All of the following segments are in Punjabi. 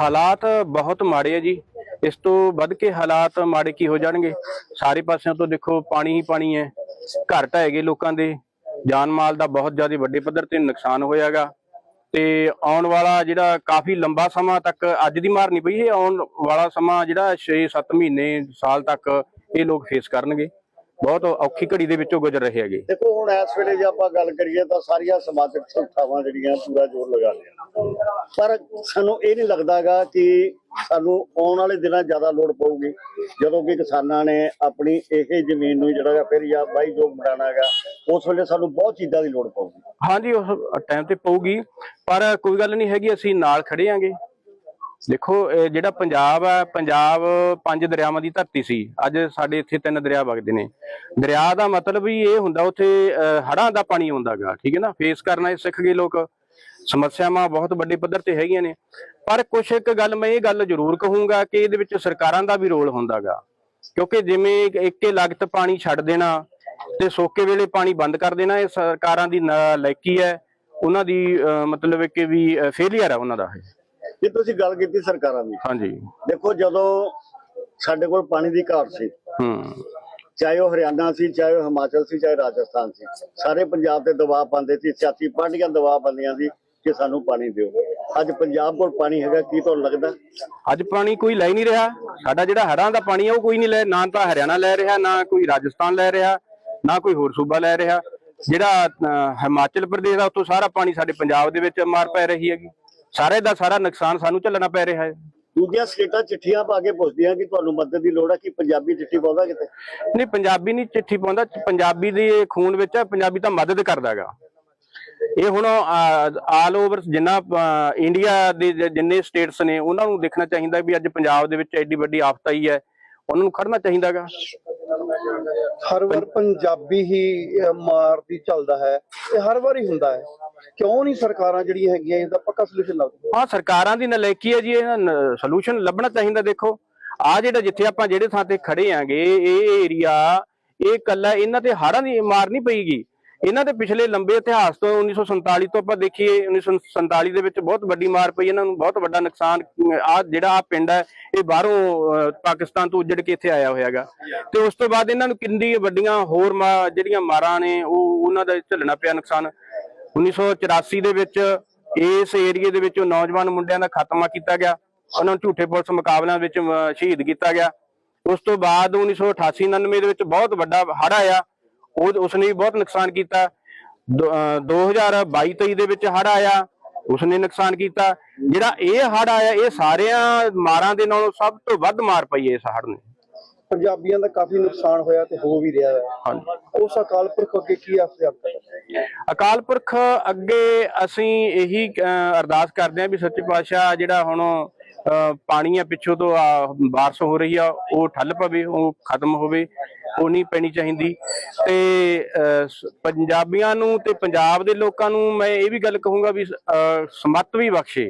ਹਾਲਾਤ ਬਹੁਤ ਮਾੜੇ ਆ ਜੀ। ਇਸ ਤੋਂ ਵੱਧ ਕੇ ਹਾਲਾਤ ਮਾੜੇ ਕੀ ਹੋ ਜਾਣਗੇ? ਸਾਰੇ ਪਾਸਿਆਂ ਤੋਂ ਦੇਖੋ, ਪਾਣੀ ਹੀ ਪਾਣੀ ਹੈ। ਘਰ ਹੈਗੇ ਲੋਕਾਂ ਦੇ। ਜਾਨ ਮਾਲ ਦਾ ਬਹੁਤ ਜ਼ਿਆਦਾ ਵੱਡੇ ਪੱਧਰ ਤੇ ਨੁਕਸਾਨ ਹੋਇਆਗਾ। ਤੇ ਆਉਣ ਵਾਲਾ ਜਿਹੜਾ ਕਾਫੀ ਲੰਬਾ ਸਮਾਂ ਤੱਕ, ਅੱਜ ਦੀ ਮਾਰ ਨਹੀਂ ਪਈ ਇਹ ਆਉਣ ਵਾਲਾ ਸਮਾਂ ਜਿਹੜਾ 6-7 ਮਹੀਨੇ ਸਾਲ ਤੱਕ ਇਹ ਲੋਕ ਫੇਸ ਕਰਨਗੇ। ਬਹੁਤ ਔਖੀ ਘੜੀ ਦੇ ਵਿੱਚੋਂ ਗੁਜ਼ਰ ਰਹੇ ਹੈਗੇ। ਦੇਖੋ ਹੁਣ ਇਸ ਵੇਲੇ ਜੇ ਆਪਾਂ ਗੱਲ ਕਰੀਏ ਤਾਂ ਸਾਰੀਆਂ ਸਮਾਜਿਕ ਸੰਸਥਾਵਾਂ ਜਿਹੜੀਆਂ ਪੂਰਾ ਜ਼ੋਰ ਲਗਾ ਰਹੀਆਂ ਪਰ ਸਾਨੂੰ ਇਹ ਨਹੀਂ ਲੱਗਦਾਗਾ ਕਿ ਸਾਨੂੰ ਆਉਣ ਵਾਲੇ ਦਿਨਾਂ ਜ਼ਿਆਦਾ ਲੋੜ ਪਊਗੀ। ਜਦੋਂ ਕਿ ਕਿਸਾਨਾਂ ਨੇ ਆਪਣੀ ਇਹ ਜ਼ਮੀਨ ਨੂੰ ਜਿਹੜਾ ਫਿਰ ਜਾਂ ਬਾਈ ਜੋ ਬਣਾਉਣਾ ਹੈਗਾ ਉਸ ਵੇਲੇ ਸਾਨੂੰ ਬਹੁਤ ਚੀਜ਼ਾਂ ਦੀ ਲੋੜ ਪਊਗੀ। ਹਾਂਜੀ ਉਸ ਟਾਈਮ ਤੇ ਪਊਗੀ। ਪਰ ਕੋਈ ਗੱਲ ਨਹੀਂ ਹੈਗੀ ਅਸੀਂ ਨਾਲ ਖੜੇ ਆਂਗੇ। ਦੇਖੋ ਇਹ ਜਿਹੜਾ ਪੰਜਾਬ ਹੈ ਪੰਜਾਬ ਪੰਜ ਦਰਿਆਵਾਂ ਦੀ ਧਰਤੀ ਸੀ। ਅੱਜ ਸਾਡੇ ਇੱਥੇ ਤਿੰਨ ਦਰਿਆ ਵਗਦੇ ਨੇ। ਦਰਿਆ ਦਾ ਮਤਲਬ ਵੀ ਇਹ ਹੁੰਦਾ ਉੱਥੇ ਅਹ, ਹੜ੍ਹਾਂ ਦਾ ਪਾਣੀ ਆਉਂਦਾਗਾ ਠੀਕ ਹੈ ਨਾ? ਫੇਸ ਕਰਨਾ ਇਹ ਸਿੱਖ ਗਏ ਲੋਕ। ਸਮੱਸਿਆਵਾਂ ਬਹੁਤ ਵੱਡੇ ਪੱਧਰ ਤੇ ਹੈਗੀਆਂ ਨੇ। ਪਰ ਕੁਛ ਇੱਕ ਗੱਲ ਮੈਂ ਇਹ ਗੱਲ ਜ਼ਰੂਰ ਕਹੂੰਗਾ ਕਿ ਇਹਦੇ ਵਿੱਚ ਸਰਕਾਰਾਂ ਦਾ ਵੀ ਰੋਲ ਹੁੰਦਾਗਾ। ਕਿਉਂਕਿ ਜਿਵੇਂ ਇੱਕ- ਇੱਕੇ ਲਗਤ ਪਾਣੀ ਛੱਡ ਦੇਣਾ ਤੇ ਸੋਕੇ ਵੇਲੇ ਪਾਣੀ ਬੰਦ ਕਰ ਦੇਣਾ ਇਹ ਸਰਕਾਰਾਂ ਦੀ ਲਾਇਕੀ ਹੈ। ਉਹਨਾਂ ਦੀ ਅਹ, ਮਤਲਬ ਕਿ ਵੀ ਫੇਲਿਅਰ ਹੈ ਉਹਨਾਂ ਦਾ ਜੇ ਤੁਸੀਂ ਗੱਲ ਕੀਤੀ ਸਰਕਾਰਾਂ ਦੀ? ਹਾਂਜੀ। ਦੇਖੋ ਜਦੋਂ ਸਾਡੇ ਕੋਲ ਪਾਣੀ ਦੀ ਘਾਟ ਸੀ ਹੂੰ। ਚਾਹੇ ਉਹ ਹਰਿਆਣਾ ਸੀ ਚਾਹੇ ਉਹ ਹਿਮਾਚਲ ਸੀ ਚਾਹੇ ਰਾਜਸਥਾਨ ਸੀ ਸਾਰੇ ਪੰਜਾਬ ਤੇ ਦਬਾਅ ਪਾਉਂਦੇ ਸੀ ਸਿਆਸੀ ਪਾਰਟੀਆਂ ਦਬਾਅ ਪਾਉਂਦੀਆਂ ਸੀ ਕਿ ਸਾਨੂੰ ਪਾਣੀ ਦਿਓ। ਅੱਜ ਪੰਜਾਬ ਕੋਲ ਪਾਣੀ ਹੈਗਾ ਕੀ ਤੁਹਾਨੂੰ ਲੱਗਦਾ? ਅੱਜ ਪਾਣੀ ਕੋਈ ਲੈ ਨਹੀਂ ਰਿਹਾ। ਸਾਡਾ ਜਿਹੜਾ ਹੜ੍ਹਾਂ ਦਾ ਪਾਣੀ ਹੈ ਉਹ ਕੋਈ ਨਹੀਂ ਲੈ ਨਾ ਤਾਂ ਹਰਿਆਣਾ ਲੈ ਰਿਹਾ ਨਾ ਕੋਈ ਰਾਜਸਥਾਨ ਲੈ ਰਿਹਾ ਨਾ ਕੋਈ ਹੋਰ ਸੂਬਾ ਲੈ ਰਿਹਾ। ਜਿਹੜਾ ਹਿਮਾਚਲ ਪ੍ਰਦੇਸ਼ ਦਾ ਉੱਥੋਂ ਸਾਰਾ ਪਾਣੀ ਸਾਡੇ ਪੰਜਾਬ ਦੇ ਵਿੱਚ ਮਾਰ ਪੈ ਰਹੀ ਹੈਗੀ। ਸਾਰੇ ਦਾ ਸਾਰਾ ਨੁਕਸਾਨ ਸਾਨੂੰ ਝੱਲਣਾ ਪੈ ਰਿਹਾ ਹੈ। ਦੂਜੀਆਂ ਸਟੇਟਾਂ ਚਿੱਠੀਆਂ ਪਾ ਕੇ ਪੁੱਛਦੀਆਂ ਕਿ ਤੁਹਾਨੂੰ ਮਦਦ ਦੀ ਲੋੜ ਹੈ ਕਿ ਪੰਜਾਬੀ ਚਿੱਠੀ ਪਾਉਂਦਾ ਕਿਤੇ? ਨਹੀਂ ਪੰਜਾਬੀ ਨਹੀਂ ਚਿੱਠੀ ਪਾਉਂਦਾ ਪੰਜਾਬੀ ਦੇ ਖੂਨ ਵਿੱਚ ਹੈ ਪੰਜਾਬੀ ਤਾਂ ਮਦਦ ਕਰਦਾਗਾ ਇਹ ਹੁਣ ਆਲ ਓਵਰ ਜਿੰਨਾ ਇੰਡੀਆ ਦੇ ਜਿੰਨੇ ਸਟੇਟਸ ਨੇ ਉਹਨਾਂ ਨੂੰ ਦੇਖਣਾ ਚਾਹੀਦਾ ਵੀ ਅੱਜ ਪੰਜਾਬ ਦੇ ਵਿੱਚ ਐਡੀ ਵੱਡੀ ਆਫਤ ਆਈ ਹੈ ਉਹਨਾਂ ਨੂੰ ਖੜਨਾ ਚਾਹੀਦਾਗਾ ਹਰ ਵਾਰ ਪੰਜਾਬੀ ਹੀ ਮਾਰ ਦੀ ਚੱਲਦਾ ਹੈ ਇਹ ਹਰ ਵਾਰ ਹੀ ਹੁੰਦਾ ਹੈ। ਕਿਉਂ ਨਹੀਂ ਸਰਕਾਰਾਂ ਜਿਹੜੀਆਂ ਹੈਗੀਆਂ, ਇਹਦਾ ਪੱਕਾ ਸੋਲੂਸ਼ਨ ਲੱਭਦੀਆਂ ਹਾਂ ਸਰਕਾਰਾਂ ਦੀ ਨਲਾਇਕੀ ਹੈ ਜੀ, ਇਹਦਾ ਸੋਲੂਸ਼ਨ ਲੱਭਣਾ ਚਾਹੀਦਾ ਦੇਖੋ। ਆ ਜਿਹੜਾ ਜਿੱਥੇ ਆਪਾਂ ਜਿਹੜੇ ਥਾਂ ਤੇ ਖੜੇ ਆਂਗੇ, ਇਹ ਏਰੀਆ ਇਹ ਕੱਲਾ ਇਹਨਾਂ ਤੇ ਹਾੜਾਂ ਦੀ ਮਾਰ ਨਹੀਂ ਪਈਗੀ। ਇਹਨਾਂ ਦੇ ਪਿਛਲੇ ਲੰਬੇ ਇਤਿਹਾਸ ਤੋਂ 1947 ਤੋਂ ਆਪਾਂ ਦੇਖੀਏ 1947 ਦੇ ਵਿੱਚ ਬਹੁਤ ਵੱਡੀ ਮਾਰ ਪਈ, ਇਹਨਾਂ ਨੂੰ ਬਹੁਤ ਵੱਡਾ ਨੁਕਸਾਨ ਆ ਜਿਹੜਾ ਆ ਪਿੰਡ ਹੈ, ਇਹ ਬਾਹਰੋਂ ਪਾਕਿਸਤਾਨ ਤੋਂ ਉੱਜੜ ਕੇ ਇੱਥੇ ਆਇਆ ਹੋਇਆਗਾ ਤੇ ਉਸ ਤੋਂ ਬਾਅਦ ਇਹਨਾਂ ਨੂੰ ਕਿੰਨੀ ਵੱਡੀਆਂ ਹੋਰ ਜਿਹੜੀਆਂ ਮਾਰਾਂ ਨੇ, ਉਹ ਉਹਨਾਂ ਦਾ ਝੱਲਣਾ ਪਿਆ ਨੁਕਸਾਨ। 1984 ਦੇ ਵਿੱਚ ਇਸ ਏਰੀਏ ਦੇ ਵਿੱਚੋਂ ਨੌਜਵਾਨ ਮੁੰਡਿਆਂ ਦਾ ਖਾਤਮਾ ਕੀਤਾ ਗਿਆ। ਉਹਨਾਂ ਨੂੰ ਝੂਠੇ ਪੁਲਿਸ ਮੁਕਾਬਲਿਆਂ ਵਿੱਚ ਸ਼ਹੀਦ ਕੀਤਾ ਗਿਆ। ਉਸ ਤੋਂ ਬਾਅਦ 1988 99 ਦੇ ਵਿੱਚ ਬਹੁਤ ਵੱਡਾ ਹੜ੍ਹ ਆਇਆ। ਉਹ ਉਸਨੇ ਵੀ ਬਹੁਤ ਨੁਕਸਾਨ ਕੀਤਾ। ਦੋ- ਅਹ, 2022 23 ਦੇ ਵਿੱਚ ਹੜ੍ਹ ਆਇਆ। ਉਸਨੇ ਨੁਕਸਾਨ ਕੀਤਾ। ਜਿਹੜਾ ਇਹ ਹੜ ਆਇਆ ਇਹ ਸਾਰਿਆਂ ਮਾਰਾਂ ਦੇ ਨਾਲੋਂ ਸਭ ਤੋਂ ਵੱਧ ਮਾਰ ਪਈ ਹੈ ਇਸ ਹੜ੍ਹ ਨੇ। ਪੰਜਾਬੀਆਂ ਦਾ ਕਾਫੀ ਨੁਕਸਾਨ ਹੋਇਆ ਤੇ ਹੋ ਵੀ ਰਿਹਾ ਹੈ। ਉਸ ਅਕਾਲ ਪੁਰਖ ਅੱਗੇ ਕੀ ਆਸ ਕਰਦੇ ਅਕਾਲ ਪੁਰਖ ਅੱਗੇ ਅਸੀਂ ਇਹੀ ਅਰਦਾਸ ਕਰਦੇ ਹਾਂ ਵੀ ਸੱਚੇ ਪਾਤਸ਼ਾਹ ਜਿਹੜਾ ਹੁਣ ਪਾਣੀ ਆ ਪਿੱਛੋਂ ਤੋਂ ਬਾਰਿਸ਼ ਹੋ ਰਹੀ ਆ ਉਹ ਠੱਲ ਪਵੇ ਉਹ ਖਤਮ ਹੋਵੇ ਉਹ ਨਹੀਂ ਪੈਣੀ ਚਾਹੀਦੀ। ਤੇ ਪੰਜਾਬੀਆਂ ਨੂੰ ਤੇ ਪੰਜਾਬ ਦੇ ਲੋਕਾਂ ਨੂੰ ਮੈਂ ਇਹ ਵੀ ਗੱਲ ਕਹੂੰਗਾ ਵੀ ਸਮੱਤ ਵੀ ਬਖਸ਼ੇ।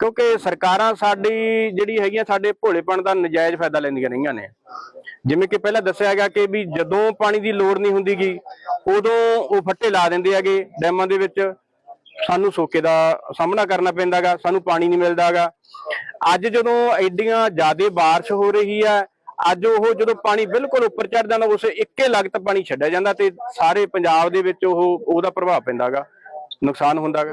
ਕਿਉਂਕਿ ਸਰਕਾਰਾਂ ਸਾਡੀ ਜਿਹੜੀ ਹੈਗੀਆਂ ਸਾਡੇ ਭੋਲੇਪਣ ਦਾ ਨਜਾਇਜ਼ ਫਾਇਦਾ ਲੈਂਦੀਆਂ ਰਹੀਆਂ ਨੇ। ਜਿਵੇਂ ਕਿ ਪਹਿਲਾਂ ਦੱਸਿਆ ਗਿਆ ਕਿ ਵੀ ਜਦੋਂ ਪਾਣੀ ਦੀ ਲੋੜ ਨਹੀਂ ਹੁੰਦੀਗੀ ਉਦੋਂ ਉਹ ਫੱਟੇ ਲਾ ਦਿੰਦੇ ਹੈਗੇ ਡੈਮਾਂ ਦੇ ਵਿੱਚ। ਸਾਨੂੰ ਸੋਕੇ ਦਾ ਸਾਹਮਣਾ ਕਰਨਾ ਪੈਂਦਾਗਾ ਸਾਨੂੰ ਪਾਣੀ ਨਹੀਂ ਮਿਲਦਾਗਾ ਅੱਜ ਜਦੋਂ ਐਡੀਆਂ ਜ਼ਿਆਦੇ ਬਾਰਿਸ਼ ਹੋ ਰਹੀ ਹੈ, ਅੱਜ ਉਹ ਜਦੋਂ ਪਾਣੀ ਬਿਲਕੁਲ ਉੱਪਰ ਚੜ ਜਾਂਦਾ, ਉਸ ਇੱਕੇ ਲਗਤ ਪਾਣੀ ਛੱਡਿਆ ਜਾਂਦਾ ਤੇ ਸਾਰੇ ਪੰਜਾਬ ਦੇ ਵਿੱਚ ਉਹ, ਉਹਦਾ ਪ੍ਰਭਾਵ ਪੈਂਦਾਗਾ ਨੁਕਸਾਨ ਹੁੰਦਾਗਾ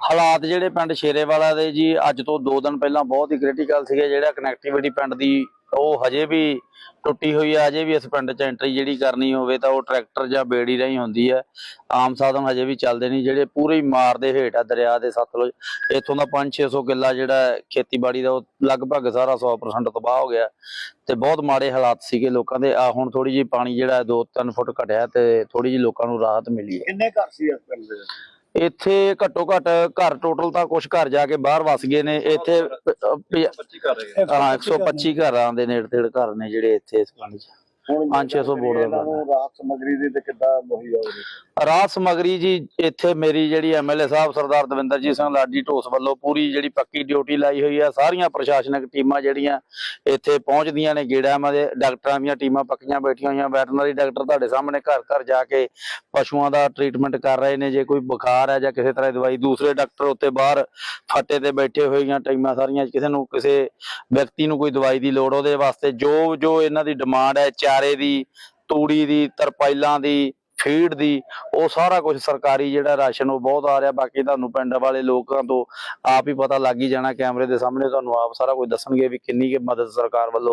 ਹਾਲਾਤ ਜਿਹੜੇ ਪਿੰਡ ਸ਼ੇਰੇਵਾਲਾ ਦੇ ਜੀ, ਅੱਜ ਤੋਂ 2 ਦਿਨ ਪਹਿਲਾਂ ਬਹੁਤ ਹੀ ਕ੍ਰਿਟੀਕਲ ਸੀਗੇ ਜਿਹੜਾ ਕਨੈਕਟੀਵਿਟੀ ਪਿੰਡ ਦੀ, ਉਹ ਹਜੇ ਵੀ ਟੁੱਟੀ ਹੋਈ ਆ ਹਜੇ ਵੀ ਇਸ ਪਿੰਡ 'ਚ ਐਂਟਰੀ ਜਿਹੜੀ ਕਰਨੀ ਹੋਵੇ ਤਾਂ ਉਹ ਟਰੈਕਟਰ ਜਾਂ ਬੇੜੀ ਰਾਹੀਂ ਹੁੰਦੀ ਹੈ ਆਮ ਸਾਧਨ ਹਜੇ ਵੀ ਚੱਲਦੇ ਨਹੀਂ, ਜਿਹੜੇ ਪੂਰੇ ਮਾਰ ਦੇ ਹੇਠ ਆ ਦਰਿਆ ਦੇ ਸਤਲੁਜ। ਇੱਥੋਂ ਦਾ 5-600 ਕਿੱਲਾ ਜਿਹੜਾ ਖੇਤੀਬਾੜੀ ਦਾ, ਉਹ ਲਗਭਗ ਸਾਰਾ 100% ਤਬਾਹ ਹੋ ਗਿਆ। ਤੇ ਬਹੁਤ ਮਾੜੇ ਹਾਲਾਤ ਸੀਗੇ ਲੋਕਾਂ ਦੇ। ਆ ਹੁਣ ਥੋੜੀ ਜਿਹੀ ਪਾਣੀ ਜਿਹੜਾ 2-3 ਫੁੱਟ ਘਟਿਆ ਤੇ ਥੋੜੀ ਜਿਹੀ ਲੋਕਾਂ ਨੂੰ ਰਾਹਤ ਮਿਲੀ ਹੈ। ਕਿੰਨੇ ਘਰ ਸੀ ਇਸ ਪਿੰਡ ਦੇ ਇੱਥੇ ਘੱਟੋ ਘੱਟ ਘਰ ਟੋਟਲ ਤਾਂ ਕੁਝ ਘਰ ਜਾ ਕੇ ਬਾਹਰ ਵਸ ਗਏ ਨੇ ਇੱਥੇ 25 ਘਰ ਹਾਂ 125 ਘਰਾਂ ਦੇ ਨੇੜੇ ਤੇੜੇ ਘਰ ਨੇ ਜਿਹੜੇ ਇੱਥੇ ਇਸ ਪਿੰਡ 'ਚ। ਹੁਣ ਪੰਜ ਛੇ ਸੌ ਬੋਰਡ ਦਾ ਰਾਹਤ ਸਮੱਗਰੀ ਦੀ ਤੇ ਕਿੱਦਾਂ ਮੁਹੱਈਆ ਹੋ ਰਹੀ ਰਾਤ ਸਮਗਰੀ ਜੀ, ਇੱਥੇ ਮੇਰੀ ਜਿਹੜੀ ਐਮਐਲਏ ਸਾਹਿਬ ਸਰਦਾਰ ਦਵਿੰਦਰਜੀਤ ਸਿੰਘ ਲਾਡੀ ਢੋਸ ਵੱਲੋਂ ਪੂਰੀ ਜਿਹੜੀ ਪੱਕੀ ਡਿਊਟੀ ਲਾਈ ਹੋਈ ਆ। ਸਾਰੀਆਂ ਪ੍ਰਸ਼ਾਸਨਿਕ ਟੀਮਾਂ ਜਿਹੜੀਆਂ ਇੱਥੇ ਪਹੁੰਚਦੀਆਂ ਨੇ, ਗੇੜਾਂ ਦੇ ਡਾਕਟਰਾਂ ਦੀਆਂ ਟੀਮਾਂ ਪੱਕੀਆਂ ਬੈਠੀਆਂ ਹੋਈਆਂ। ਵੈਟਰਨਰੀ ਡਾਕਟਰ ਤੁਹਾਡੇ ਸਾਹਮਣੇ ਘਰ ਘਰ ਜਾ ਕੇ ਪਸ਼ੂਆਂ ਦਾ ਟ੍ਰੀਟਮੈਂਟ ਕਰ ਰਹੇ ਨੇ। ਜੇ ਕੋਈ ਬੁਖਾਰ ਹੈ ਜਾਂ ਕਿਸੇ ਤਰ੍ਹਾਂ ਦੀ ਦਵਾਈ, ਦੂਸਰੇ ਡਾਕਟਰ ਉੱਤੇ ਬਾਹਰ ਫੱਟੇ ਤੇ ਬੈਠੇ ਹੋਈਆਂ ਟੀਮਾਂ ਸਾਰੀਆਂ, ਕਿਸੇ ਨੂੰ, ਕਿਸੇ ਵਿਅਕਤੀ ਨੂੰ ਕੋਈ ਦਵਾਈ ਦੀ ਲੋੜ, ਉਹਦੇ ਵਾਸਤੇ ਜੋ ਜੋ ਇਹਨਾਂ ਦੀ ਡਿਮਾਂਡ ਹੈ, ਚਾਰੇ ਦੀ, ਤੂੜੀ ਦੀ ਤਰਪਾਈਲਾਂ ਦੀ ਫੀਡ ਦੀ, ਉਹ ਸਾਰਾ ਕੁਝ ਸਰਕਾਰੀ ਜਿਹੜਾ ਰਾਸ਼ਨ ਉਹ ਬਹੁਤ ਆ ਰਿਹਾ, ਬਾਕੀ ਤੁਹਾਨੂੰ ਪਿੰਡ ਵਾਲੇ ਲੋਕਾਂ ਤੋਂ ਆਪ ਹੀ ਪਤਾ ਲੱਗ ਹੀ ਜਾਣਾ, ਕੈਮਰੇ ਦੇ ਸਾਹਮਣੇ ਤੁਹਾਨੂੰ ਆਪ ਸਾਰਾ ਕੁਝ ਦੱਸਣਗੇ ਵੀ ਕਿੰਨੀ ਕੁ ਮਦਦ ਸਰਕਾਰ ਵੱਲੋਂ